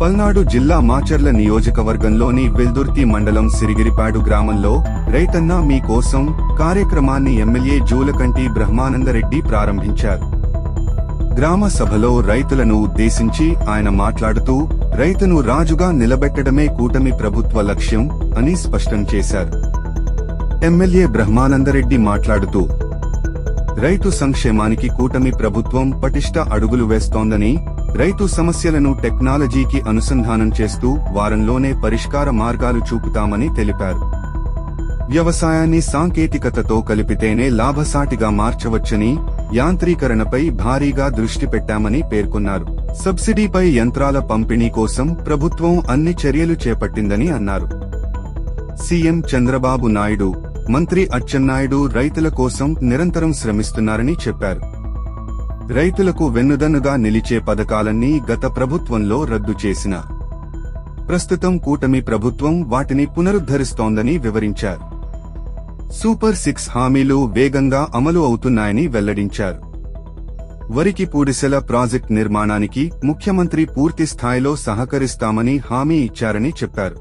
పల్నాడు జిల్లా మాచర్ల నియోజకవర్గంలోని వెల్దుర్తి మండలం సిరిగిరిపాడు గ్రామంలో రైతన్న మీ కోసం కార్యక్రమాన్ని ఎమ్మెల్యే జూలకంటి బ్రహ్మానందరెడ్డి ప్రారంభించారు. గ్రామ సభలో రైతులను ఉద్దేశించి ఆయన మాట్లాడుతూ రైతును రాజుగా నిలబెట్టడమే కూటమి ప్రభుత్వ లక్ష్యం అని స్పష్టం చేశారు. ఎమ్మెల్యే బ్రహ్మానందరెడ్డి మాట్లాడుతూ రైతు సంక్షేమానికి కూటమి ప్రభుత్వం పటిష్ట అడుగులు వేస్తోందని రైతు సమస్యలను టెక్నాలజీకి అనుసంధానం చేస్తూ వారంలోనే పరిష్కార మార్గాలు చూపుతామని తెలిపారు. వ్యవసాయాన్ని సాంకేతికతతో కలిపితేనే లాభసాటిగా మార్చవచ్చని యాంత్రీకరణపై భారీగా దృష్టి పెట్టామని పేర్కొన్నారు. సబ్సిడీపై యంత్రాల పంపిణీ కోసం ప్రభుత్వం అన్ని చర్యలు చేపట్టిందని అన్నారు. సీఎం చంద్రబాబు నాయుడు మంత్రి అచ్చెన్నాయుడు రైతుల కోసం నిరంతరం శ్రమిస్తున్నారని చెప్పారు. రైతులకు వెన్నుదన్నుగా నిలిచే పథకాలన్నీ గత ప్రభుత్వంలో రద్దు చేసిన. ప్రస్తుతం కూటమి ప్రభుత్వం వాటిని పునరుద్ధరిస్తోందని వివరించారు. సూపర్ సిక్స్ హామీలు వేగంగా అమలు అవుతున్నాయని వెల్లడించారు. వరికి పూడిసెల ప్రాజెక్ట్ నిర్మాణానికి ముఖ్యమంత్రి పూర్తి స్థాయిలో సహకరిస్తామని హామీ ఇచ్చారని చెప్పారు.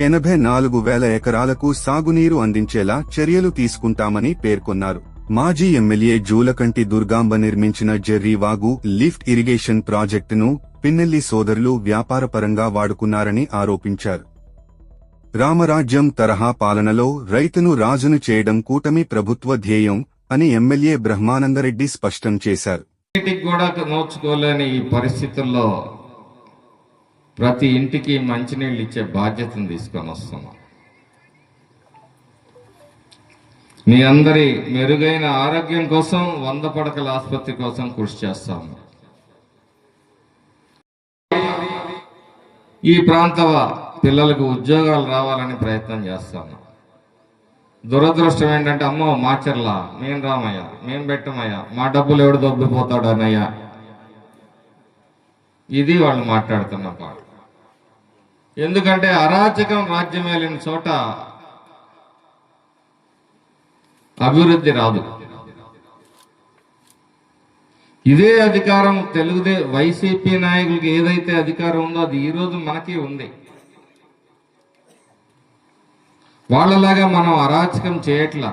ఎనభై నాలుగు వేల ఎకరాలకు సాగునీరు అందించేలా చర్యలు తీసుకుంటామని పేర్కొన్నారు. మాజీ ఎమ్మెల్యే జూలకంటి దుర్గాంబ నిర్మించిన జెర్రీ వాగు లిఫ్ట్ ఇరిగేషన్ ప్రాజెక్టును పిన్నెల్లి సోదరులు వ్యాపారపరంగా వాడుకున్నారని ఆరోపించారు. రామరాజ్యం తరహా పాలనలో రైతును రాజును చేయడం కూటమి ప్రభుత్వ ధ్యేయం అని ఎమ్మెల్యే బ్రహ్మానందరెడ్డి స్పష్టం చేశారు. కూడా నోచుకోలేని ఈ పరిస్థితుల్లో ప్రతి ఇంటికి మంచినీళ్ళు ఇచ్చే బాధ్యతను తీసుకొని వస్తున్నాం. మీ అందరి మెరుగైన ఆరోగ్యం కోసం వంద పడకల ఆసుపత్రి కోసం కృషి చేస్తాము. ఈ ప్రాంత పిల్లలకు ఉద్యోగాలు రావాలని ప్రయత్నం చేస్తాము. దురదృష్టం ఏంటంటే అమ్మో మాచర్లా మేం రామయ్య మేం పెట్టమయ్యా మా డబ్బులు ఎవడు దొబ్బిపోతాడనయ్యా ఇది వాళ్ళు మాట్లాడుతున్న పాట. ఎందుకంటే అరాచకం రాజ్యం వెళ్ళిన చోట అభివృద్ధి రాదు. ఇదే అధికారం తెలుగుదే వైసీపీ నాయకులకి ఏదైతే అధికారం ఉందో అది ఈ రోజు మనకి ఉంది. వాళ్ళలాగా మనం అరాచకం చేయట్లా.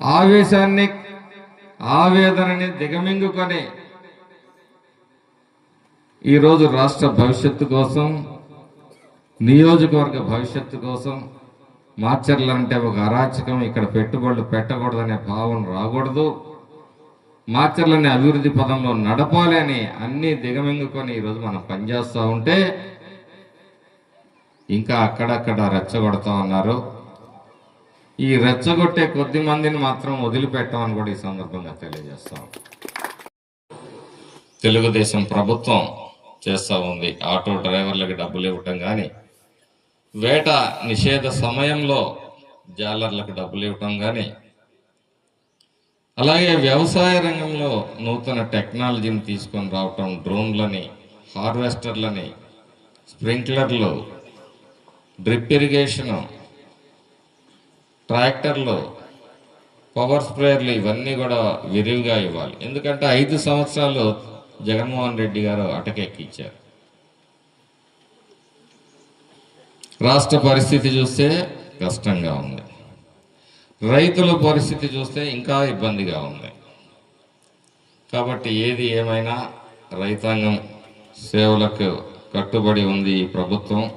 ఆవేశాన్ని ఆవేదనని దిగమింగుకొని ఈరోజు రాష్ట్ర భవిష్యత్తు కోసం నియోజకవర్గ భవిష్యత్తు కోసం మార్చర్లంటే ఒక అరాచకం ఇక్కడ పెట్టుబడులు పెట్టకూడదనే భావన రాకూడదు. మార్చర్లని అభివృద్ధి పదంలో నడపాలి అని అన్నీ దిగమింగుకొని ఈరోజు మనం పనిచేస్తూ ఉంటే ఇంకా అక్కడక్కడ రెచ్చగొడతా ఉన్నారు. ఈ రెచ్చగొట్టే కొద్ది మందిని మాత్రం వదిలిపెట్టామని కూడా ఈ సందర్భంగా తెలియజేస్తాం. తెలుగుదేశం ప్రభుత్వం చేస్తూ ఉంది. ఆటో డ్రైవర్లకు డబ్బులు ఇవ్వటం కానీ వేట నిషేధ సమయంలో జాలర్లకు డబ్బులు ఇవ్వటం కానీ అలాగే వ్యవసాయ రంగంలో నూతన టెక్నాలజీని తీసుకొని రావటం డ్రోన్లని హార్వెస్టర్లని స్ప్రింక్లర్లు డ్రిప్ ఇరిగేషను ట్రాక్టర్లు పవర్ స్ప్రేయర్లు ఇవన్నీ కూడా విరివిగా ఇవ్వాలి. ఎందుకంటే ఐదు సంవత్సరాలు జగన్మోహన్ రెడ్డి గారు అటకెక్కిచ్చారు. రాష్ట్ర పరిస్థితి చూస్తే కష్టంగా ఉంది. రైతుల పరిస్థితి చూస్తే ఇంకా ఇబ్బందిగా ఉంది. కాబట్టి ఏది ఏమైనా రైతాంగం సేవలకు కట్టుబడి ఉంది ఈ ప్రభుత్వం.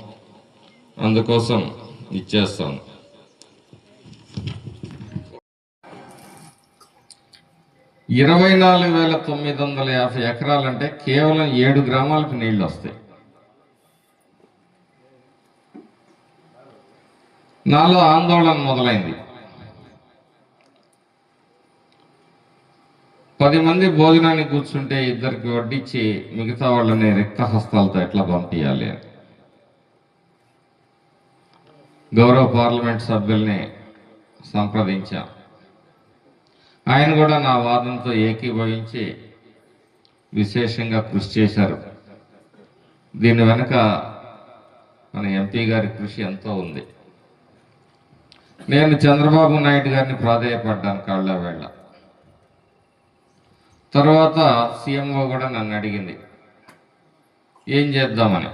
అందుకోసం ఇచ్చేస్తాం. ఇరవై నాలుగు వేల తొమ్మిది వందల యాభై ఎకరాలంటే కేవలం ఏడు గ్రామాలకు నీళ్ళు వస్తాయి. నాలో ఆందోళన మొదలైంది. పది మంది భోజనాన్ని కూర్చుంటే ఇద్దరికి వడ్డించి మిగతా వాళ్ళని రిక్త హస్తాలతో ఎట్లా పంపించాలి అని. గౌరవ పార్లమెంట్ సభ్యుల్ని సంప్రదించాం. ఆయన కూడా నా వాదంతో ఏకీభవించి విశేషంగా కృషి చేశారు. దీని వెనుక మన ఎంపీ గారి కృషి ఎంతో ఉంది. నేను చంద్రబాబు నాయుడు గారిని ప్రాధాయపడ్డాను కాళ్ళ వేళ తర్వాత సీఎంఓ కూడా నన్ను అడిగింది ఏం చేద్దామని?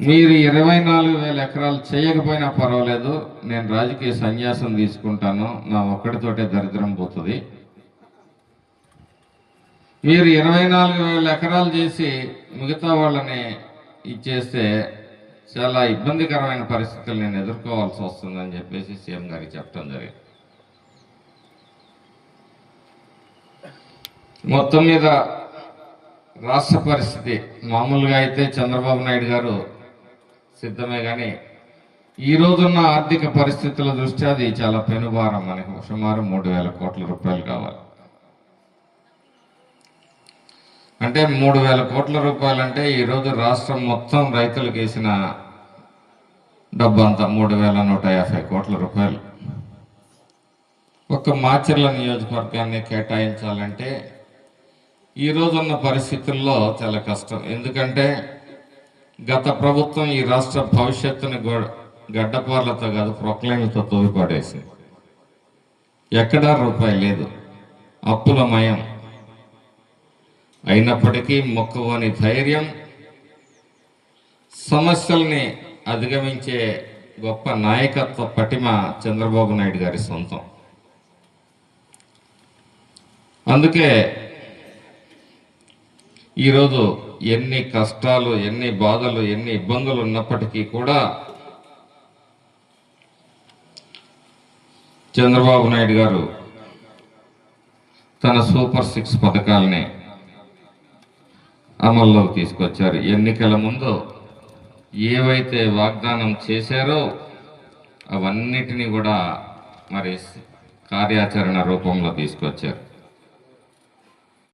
మీరు ఇరవై నాలుగు వేల ఎకరాలు చేయకపోయినా పర్వాలేదు నేను రాజకీయ సన్యాసం తీసుకుంటాను నా ఒక్కడితోటే దరిద్రం పోతుంది. మీరు ఇరవై నాలుగు వేల ఎకరాలు చేసి మిగతా వాళ్ళని ఇచ్చేస్తే చాలా ఇబ్బందికరమైన పరిస్థితులు నేను ఎదుర్కోవాల్సి వస్తుందని చెప్పేసి సీఎం గారికి చెప్పడం జరిగింది. మొత్తం మీద రాష్ట్ర పరిస్థితి మామూలుగా అయితే చంద్రబాబు నాయుడు గారు సిద్ధమే కానీ ఈ రోజున్న ఆర్థిక పరిస్థితుల దృష్ట్యా అది చాలా పెనుభారం మనకు. సుమారు మూడు వేల కోట్ల రూపాయలు కావాలి. అంటే మూడు వేల కోట్ల రూపాయలంటే ఈరోజు రాష్ట్రం మొత్తం రైతులకు వేసిన డబ్బు అంతా మూడు వేల నూట యాభై కోట్ల రూపాయలు. ఒక్క మాచర్ల నియోజకవర్గాన్ని కేటాయించాలంటే ఈ రోజున్న పరిస్థితుల్లో చాలా కష్టం. ఎందుకంటే గత ప్రభుత్వం ఈ రాష్ట్ర భవిష్యత్తుని గొ- గడ్డపార్లతో కాదు ప్రొక్లైన్లతో తోవిపడేసింది. ఎక్కడా రూపాయి లేదు. అప్పుల మయం. అయినప్పటికీ మొక్కవని ధైర్యం సమస్యల్ని అధిగమించే గొప్ప నాయకత్వ పటిమ చంద్రబాబు నాయుడు గారి సొంతం. అందుకే ఈరోజు ఎన్ని కష్టాలు ఎన్ని బాధలు ఎన్ని ఇబ్బందులు ఉన్నప్పటికీ కూడా చంద్రబాబు నాయుడు గారు తన సూపర్ సిక్స్ పథకాలని అమల్లోకి తీసుకొచ్చారు. ఎన్నికల ముందు ఏవైతే వాగ్దానం చేశారో అవన్నిటినీ కూడా మరి కార్యాచరణ రూపంలో తీసుకొచ్చారు.